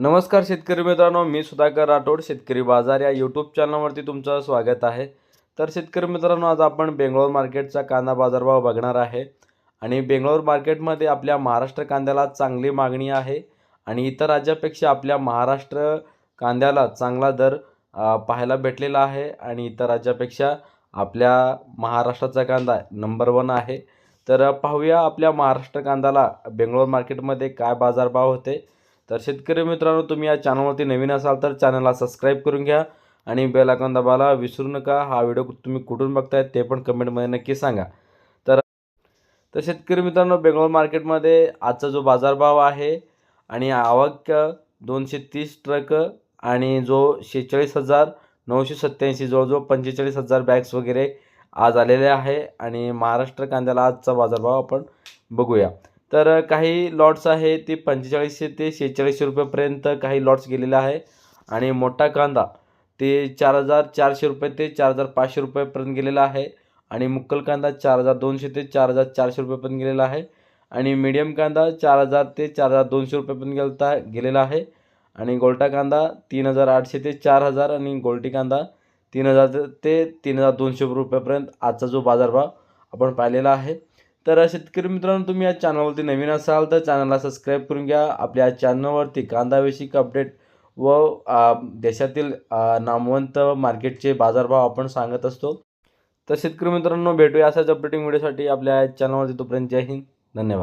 नमस्कार शेतकरी मित्रांनो मी सुधाकर राठोड शेतकरी बाजार या यूट्यूब चॅनलवरती तुमचं स्वागत आहे. तर शेतकरी मित्रांनो आज आपण बेंगलोर मार्केटचा कांदा बाजारभाव बघणार आहे. आणि बेंगलोर मार्केटमध्ये आपल्या महाराष्ट्र कांद्याला चांगली मागणी आहे. आणि इतर राज्यापेक्षा आपल्या महाराष्ट्र कांद्याला चांगला दर पाहायला भेटलेला आहे. आणि इतर राज्यापेक्षा आपल्या महाराष्ट्राचा कांदा नंबर वन आहे. तर पाहूया आपल्या महाराष्ट्र कांद्याला बेंगलोर मार्केटमध्ये काय बाजारभाव होते. तर शेतकरी मित्रांनो तुम्ही या चॅनलवरती नवीन असाल तर चॅनलला सबस्क्राईब करून घ्या आणि बेल आयकॉन दाबायला विसरू नका. हा व्हिडिओ तुम्ही कुठून बघताय ते पण कमेंटमध्ये नक्की सांगा. तर तर शेतकरी मित्रांनो बेंगलोर मार्केटमध्ये आजचा जो बाजारभाव आहे आणि आवक दोनशे तीस ट्रक आणि जो शेहेचाळीस हजार नऊशे सत्त्याऐंशी जवळजवळ पंचेचाळीस हजार बॅग्स वगैरे आज आलेले आहे आणि महाराष्ट्र कांद्याला आजचा बाजारभाव आपण बघूया. तर काही लॉट्स आहे ते पंचेचाळीसशे ते शेहेचाळीसशे रुपयापर्यंत काही लॉट्स गेलेला आहे. आणि मोठा कांदा ते चार हजार चारशे रुपये ते चार हजार पाचशे रुपयापर्यंत गेलेला आहे. आणि मुक्कल कांदा चार हजार दोनशे ते चार हजार चारशे रुपयापर्यंत गेलेला आहे. आणि मीडियम कांदा चार हजार ते चार हजार दोनशे रुपयेपर्यंत गेलता गेलेला आहे. आणि गोल्टा कांदा तीन हजार आठशे ते चार हजार आणि गोल्टी कांदा तीन हजार ते तीन हजार दोनशे रुपयापर्यंत आजचा जो बाजारभाव आपण पाहिलेला आहे. तर शेतकरी मित्रांनो तुम्ही या चॅनलवरती नवीन असाल तर चॅनलला सबस्क्राईब करून घ्या. आपल्या चॅनलवरती कांदाविषयक अपडेट व देशातील नामवंत मार्केटचे बाजारभाव आपण सांगत असतो. तर शेतकरी मित्रांनो भेटूया अशाच अपडेटिंग व्हिडिओसाठी आपल्या चॅनलवरती तोपर्यंत जय हिंद. धन्यवाद.